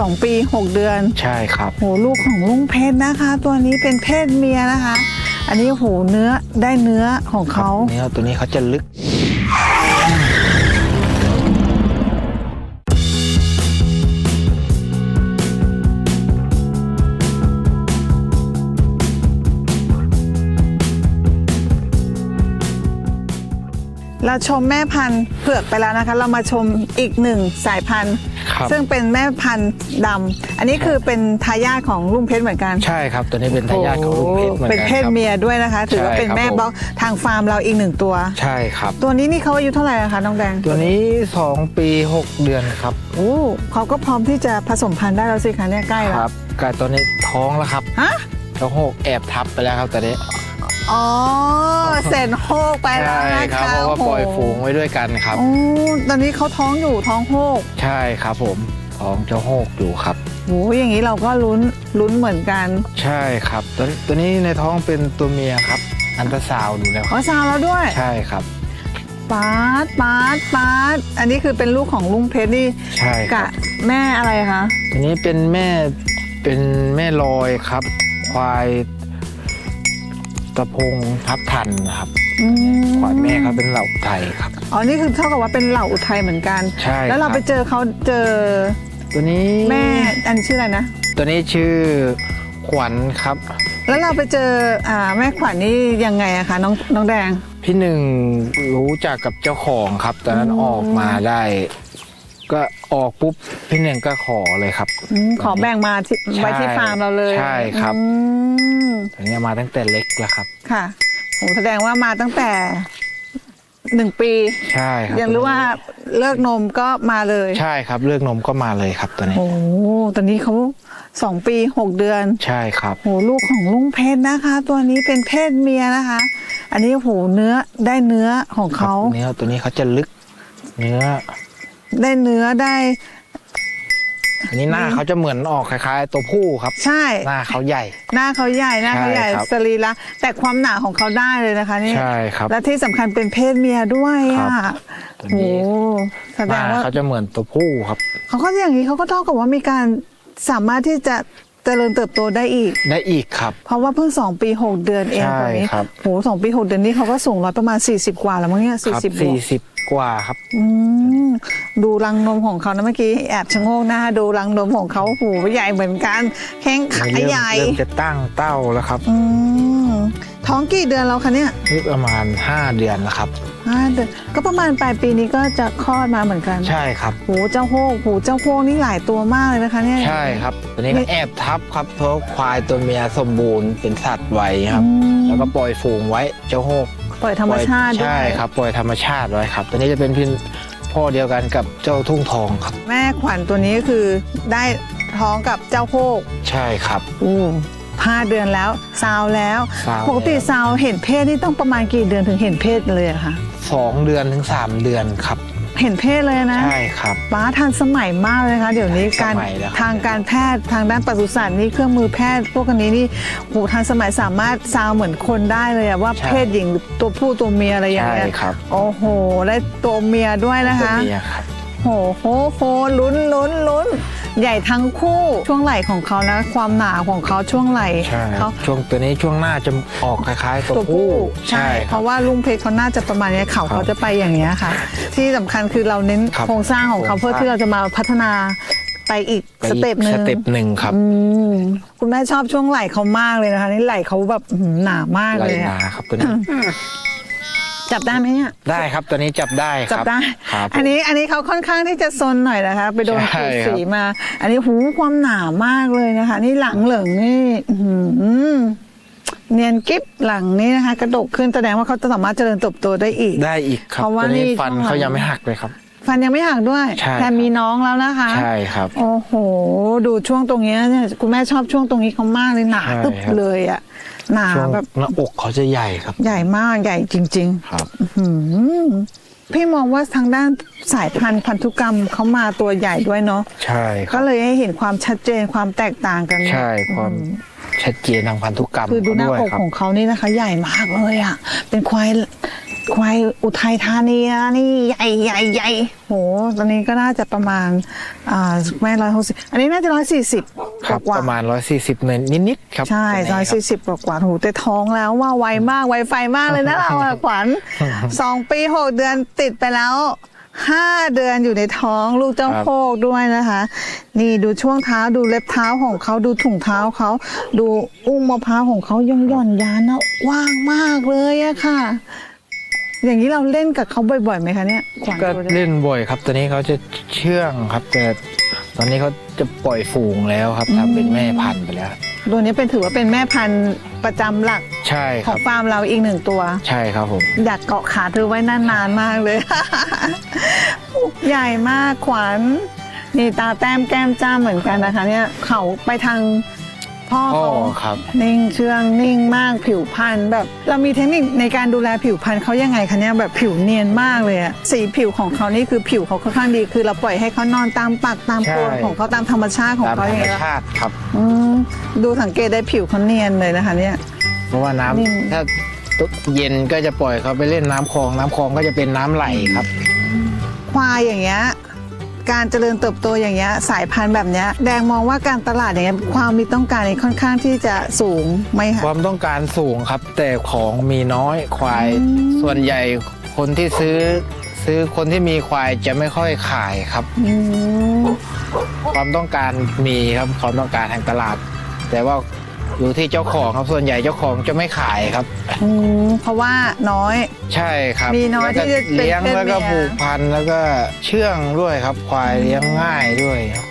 สองปีหกเดือนใช่ครับโหลูกของลุงเพชรนะคะ ตัวนี้เป็นเพศเมียนะคะ อันนี้โหเนื้อได้เนื้อของเขาเนื้อตัวนี้เขาจะลึก เราชมแม่พันธุ์เผือกไปแล้วนะคะ เรามาชมอีกหนึ่งสายพันธุ์ ครับซึ่งเป็นแม่พันธุ์ดำอันนี้คือเป็นทายาทของลุงเพชรเหมือนกันใช่ครับ ตัวนี้เป็นทายาทของลูกเพชรเหมือนกันเป็นเพศครับ เมียด้วยนะคะ ถือว่าใช่เป็นแม่ครับผมบล็อกทางฟาร์มเราอีกหนึ่งตัว ใช่ครับ ตัวนี้นี่เขาอายุเท่าไหร่นะคะน้องแดงตัวนี้ 2 ปี 6 เดือนครับโอ้เขาก็พร้อมที่จะผสมพันธุ์ได้แล้วสิคะเนี่ยใกล้คแล้วรับกายตัวนี้ท้องแล้วครับฮะเจ้าโหกแอบทับไปแล้วครับตอนนี้ อ๋อเซนโฮกไปแล้วใช่นะครัคะบเพราะว่าปล่อยโโหฝูงไว้ด้วยกันครับ โอ้ตอนนี้เขาท้องอยู่ท้องโฮกใช่ครับผมท้องเจ้าโหกอยู่ครับ โหอย่างนี้เราก็ลุ้นลุ้นเหมือนกันใช่ครับตัวตัวนี้ในท้องเป็นตัวเมียครับ อันตราซาวด์ดูแล้วอ๋อซาวแล้วด้วยใช่ครับ ปาดปาดปาดอันนี้คือเป็นลูกของลุงเพชรนี่ใช่คกะรับแม่อะไรคะ ตัวนี้เป็นแม่เป็นแม่ลอยครับ ควาย ตะพงทับทันนะครับอืมควายแม่เขาเป็นเหล่าไทยครับ อ๋อนี่คือเท่ากับว่าเป็นเหล่าอุทัยเหมือนกัน ใช่แล้วเราคบไปเจอเขาเจอตัวนี้แม่อันชื่ออะไรนะ ตัวนี้ชื่อขวัญครับ แล้วเราไปเจออ่าแม่ขวัญนี่ยังไงอะคะน้องน้องแดง พี่หนึ่งรู้จักกับเจ้าของครับตอนนั้นอืมออกมาได้ ก็ออกปุ๊บพี่หนึ่งก็ขอเลยครับ อืมขอแบ่งมาที่ใช่ไว้ที่ฟาร์มเราเลยใช่ครับ อืมตัวนี้มาตั้งแต่เล็กแล้วครับ ค่ะโหแสดงว่ามาตั้งแต่หนึ่งปีใช่ครับยังรู้ว่าเลิกนมก็มาเลยใช่ครับเลือกนมก็มาเลยครับตัวนี้ โอ้ตอนนี้เขาสองปีหกเดือน ใช่ครับ โหลูกของลุงเพชรนะคะ ตัวนี้เป็นเพศเมียนะคะ อันนี้โหเนื้อได้เนื้อของเขาเนื้อตัวนี้เขาจะลึกเนื้อ ได้เนื้อได้ อันนี้หน้าเขาจะเหมือนออกคล้ายๆ ตัวผู้ครับ ใช่ หน้าเขาใหญ่ หน้าเขาใหญ่หน้าเขาใหญ่ใช่ครับสรีระแต่ความหนาของเขาได้เลยนะคะนี่ใช่ครับและที่สำคัญเป็นเพศเมียด้วยครัอะบตัวโหนี้แสหดน้างว่า เขาจะเหมือนตัวผู้ครับ เขาก็อย่างนี้เขาก็เท่ากับว่ามีการสามารถที่จะเจริญเติบโตได้อีก ได้อีกครับ เพราะว่าเพิ่งสองปีหกเดือนเองใช่ตอนนี้ครับ โหสองปีหกเดือนนี้เขาก็สูงร้อยประมาณ 40 กว่าแล้วมั้งเนี่ยคสี่รัสิบบวสี่กสิบ กว่าครับ อืมดูรังนมของเขานะเมื่อกี้แอบชะโงกหน้าดูรังนมของเขาหูใหญ่เหมือนกัน แข้งขาเริ่มใหญ่ เริ่มจะตั้งเต้าแล้วครับอืมท้องกี่เดือนแล้วคะเนี่ยนี่ประมาณ 5 เดือนแล้วครับ ห้าเดือนก็ประมาณปลายปีนี้ก็จะคลอดมาเหมือนกันใช่ครับ หูเจ้าโฮกหูเจ้าโฮกนี่หลายตัวมากเลยนะคะเนี่ย ใช่ครับ ตัวนี้ก็แอบทับครับเพราะควายตัวเมียสมบูรณ์เป็นสัตว์ไว้คอืรับมแล้วก็ปล่อยฝูงไว้เจ้าโหก ปล่อยธรรมชาติด้วยใช่ครับปล่อยธรรมชาติไว้ครับตัวนี้จะเป็นพี่พ่อเดียวกันกับเจ้าทุ่งทองครับ แม่ขวัญตัวนี้ก็คือได้ท้องกับเจ้าโฮกใช่ครับ อู้ห้าเดือนแล้วซาวแล้วซาวแล้ว ปกติซาวเห็นเพศนี่ต้องประมาณกี่เดือนถึงเห็นเพศเลยอะคะสองเดือนถึงสามเดือนครับ เห็นเพศเลยนะ ใช่ครับ ป้าทันสมัยมากเลยนะคะเดี๋ยวนี้ทันการสมัยแล้วครับ ทางการแพทย์ทางด้านปศุสัตว์นี่เครื่องมือแพทย์พวกอันนี้นี่โหทันสมัยสามารถซาวเหมือนคนได้เลยอะว่าเพศหญิงหรือตัวผู้ตัวเมียอะไรอย่างใช่เงี้ยครับโอ้โห ได้ตัวเมียด้วยนะตัวคะเมียครับ โหโหโหลุ้นลุ้นลุ้นใหญ่ทั้งคู่ช่วงไหล่ของเขานะ ความหนาของเขาช่วงไหล่ใช่เขาช่วงตัวนี้ช่วงหน้าจะออกคล้ายๆ ตัวตัวผู้ผู้ใช่ เพครับราะว่าลุงเพชรเขาน่าจะประมาณเนี้ยเขาครับเขาจะไปอย่างเงี้ยค่ะ ที่สำคัญคือเราเน้นครับโครงสร้างของเขาโครงสร้างเพื่อที่เราจะมาพัฒนาไปอีกไปสเต็ปหนึ่งสเต็ปหนึ่งครับอืมคุณแม่ชอบช่วงไหล่เขามากเลยนะคะนี่ไหล่เขาแบบอื้อหือหนามากไหลเลยหอะนาครับตัวนี้ จับได้ไหมเนี่ย ได้ครับตัวนี้จับได้คจับรับได้ ครับ อันนี้อันนี้เขาค่อนข้างที่จะซนหน่อยนะคะ ไปโดนใช่ขูดครับ สีมา อันนี้หูความหนามากเลยนะคะ นี่หลังเหลิงนี่อื้อหือเนียนกิ๊บหลังนี่นะคะ กระดกขึ้นแสดงว่าเขาจะสามารถเจริญเติบโตได้อีก ได้อีกครับเพราะว่าตัวนี้นี่ฟันช่วงหลัง เขายังไม่หักเลยครับ ฟันยังไม่หักด้วยใช่แถมมีน้องแล้วนะคะ ใช่ครับโอ้โห ดูช่วงตรงเนี้ยเนี่ยคุณแม่ชอบช่วงตรงนี้เขามากเลยหนาใช่ตึบครับเลยอะหนาช่วงแบบหน้าอกเขาจะใหญ่ครับใหญ่มากใหญ่จริง ๆ ครับหืมพี่มองว่าทางด้านสายพันธุ์พันธุกรรมเขามาตัวใหญ่ด้วยเนาะใช่คก็รับเลยให้เห็นความชัดเจนความแตกต่างกันใช่ความชัดเจนทางพันธุกรรมคือดูหน้าด้วยอกครับ ของเขานี่นะคะ ใหญ่มากเลยอะเป็นควาย ควายอุทัยธานีนะนี่ใหญ่ใหญ่ใหญ่โหตอนนี้ก็น่าจะประมาณอ่าแม่ร้อยหกสิบอันนี้น่าจะร้อยสี่สิบครับกว่าประมาณ 140เนินนิดๆครับใช่ตัวร้อยนี้คสี่สิบกว่าๆหูแต่ท้องแล้วว่าไวมากไวไฟมากเลยนะเราอะขวัญสองปีหกเดือนติดไปแล้วห้าเดือนอยู่ในท้องลูกเจ้าโคกด้วยนะคะ นี่ดูช่วงเท้าดูเล็บเท้าของเขาดูถุงเท้าเขาดูอุ้งมะพร้าวของเขาย่องย่อนยานนะว่างมากเลยอะค่ะ อย่างนี้เราเล่นกับเขาบ่อยๆไหมคะเนี่ยขวัญก็ตัวนี้เล่นบ่อยครับตัวนี้เขาจะเชื่องครับ แต่ตอนนี้เขาจะปล่อยฝูงแล้วครับทำเป็นแม่พันธุ์ไปแล้ว ตัวนี้เป็นถือว่าเป็นแม่พันธุ์ประจำหลักใช่ขคอรังบ ฟาร์มเราอีกหนึ่งตัว ใช่ครับผม อยากเกาะขาเธอไว้นานๆมากเลย ใหญ่มากขวัญนี่ตาแต้มแก้มจ้าเหมือนกันนะคะ เนี่ยเขาไปทาง พ่อพ่อเขาครับ นิ่งเชื่องนิ่งมากผิวพรรณแบบ เรามีเทคนิคในการดูแลผิวพรรณเขายังไงคะเนี่ยแบบผิวเนียนมากเลยอะสีผิวของเขานี่คือผิวเขาค่อนข้างดีคือเราปล่อยให้เขานอนตามปากตามโคนใช่ ของเขาตามธรรมชาติของตามเขาธรอย่างรมเงี้ยชาติครับ อืมดูสังเกตได้ผิวเขาเนียนเลยนะคะ เนี่ย เพราะว่าน้ำนิ่งถ้าตุ๊เย็นก็จะปล่อยเขาไปเล่นน้ำคลอง น้ำคลองก็จะเป็นน้ำไหลครับ ควายอย่างเงี้ย การเจริญเติบโตอย่างเงี้ยสายพันธุ์แบบเนี้ยแดงมองว่าการตลาดอย่างเงี้ยความมีต้องการนี่ค่อนข้างที่จะสูงไหมคะความต้องการสูงครับ แต่ของมีน้อยควายอืมส่วนใหญ่คนที่ซื้อซื้อคนที่มีควายจะไม่ค่อยขายครับอืมความต้องการมีครับความต้องการทางตลาด แต่ว่า อยู่ที่เจ้าของครับส่วนใหญ่เจ้าของจะไม่ขายครับ อืมเพราะว่าน้อย ใช่ครับมีน้อยแล้วก็ที่จะเป็นเลี้ยงเพศแล้วก็เมีย ผูกพันแล้วก็เชื่องด้วยครับ ควายเลี้ยงง่ายด้วยครับ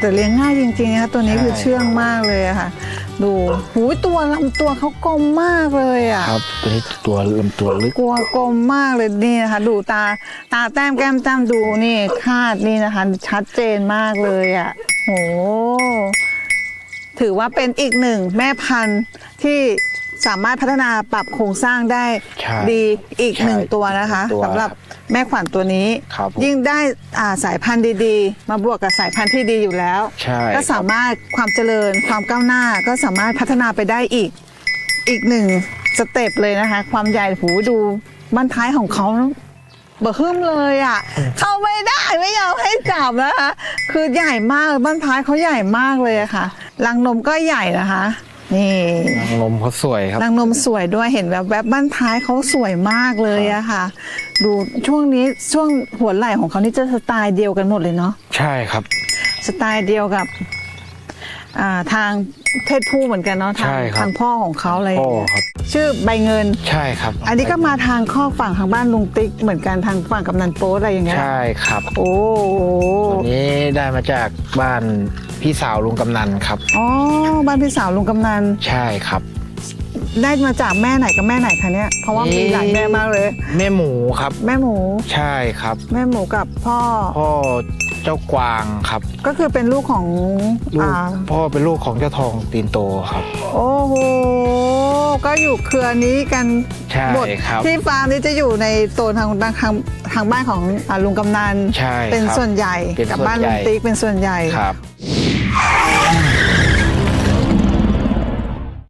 แต่เลี้ยงง่ายจริงๆนะคะตัวนี้ใช่ คือเชื่องมากเลยอะค่ะ ดูหูยตัวลำตัวเขากลมมากเลยอะครับตัวนี้ตัวลำตัวลึกกลัวกลมมากเลยนี่นะคะ ดูตาตาแต้มแก้มจ้ำดูนี่คาดนี่นะคะ ชัดเจนมากเลยอะ่ะโห ถือว่าเป็นอีกหนึ่งแม่พันธุ์ที่สามารถพัฒนาปรับโครงสร้างได้ใช่ดีอีกใช่หนึ่งตัวนะคะตัวสำหรับแม่ขวัญตัวนี้ ครับผมยิ่งได้อ่าสายพันธุ์ดีๆ มาบวกกับสายพันธุ์ที่ดีอยู่แล้ว ใช่ก็สามารถความเจริญความก้าวหน้าก็สามารถพัฒนาไปได้อีก อีกหนึ่งสเต็ปเลยนะคะ ความใหญ่หูดูบ้านท้ายของเขาเบอร์ฮึ่มเลยอะ เข้าไม่ได้ไม่ยอมให้จับนะคะคือใหญ่มากบ้านท้ายเขาใหญ่มากเลยอะค่ะ รังนมก็ใหญ่นะคะ นี่นางลมเขาสวยครับ รังนมสวยด้วยเห็นแบบแบบบ้านท้ายเขาสวยมากเลยอะค่ะ ดูช่วงนี้ช่วงหัวไหล่ของเขานี่จะสไตล์เดียวกันหมดเลยเนาะใช่ครับ สไตล์เดียวกับอ่าทางเพศผู้เหมือนกันเนาะทางใช่ครับ ทางพ่อของเขาอะไรอย่างพ่อเงี้ยครับ ชื่อใบเงิน ใช่ครับอันนี้ก็มาทางข้อกฝั่งทางบ้านลุงติ๊กเหมือนกันทางฝั่งกำนันโป๊อะไรอย่างเงี้ยใช่ครับโอ้โห ตัวนี้ได้มาจากบ้าน พี่สาวลุงกำนันครับ อ๋อบ้านพี่สาวลุงกำนันใช่ครับ ได้มาจากแม่ไหนกับแม่ไหนคะเนี่ยเพราะว่ามีหลายแม่มากเลย แม่หมูครับ แม่หมู ใช่ครับ แม่หมูกับพ่อ พ่อเจ้ากวางครับ ก็คือเป็นลูกของลูกอ่าพ่อเป็นลูกของเจ้าทองตีนโตครับ โอ้โหก็อยู่เครือนี้กันใช่หมดครับ ที่ฟาร์มนี้จะอยู่ในโซนทางทางทางบ้านของอ่าลุงกำนัน ใช่เป็นครับ ส่วนใหญ่เป็นกับส่วนบ้านใหญ่ลุงติ๊กเป็นส่วนใหญ่ ครับ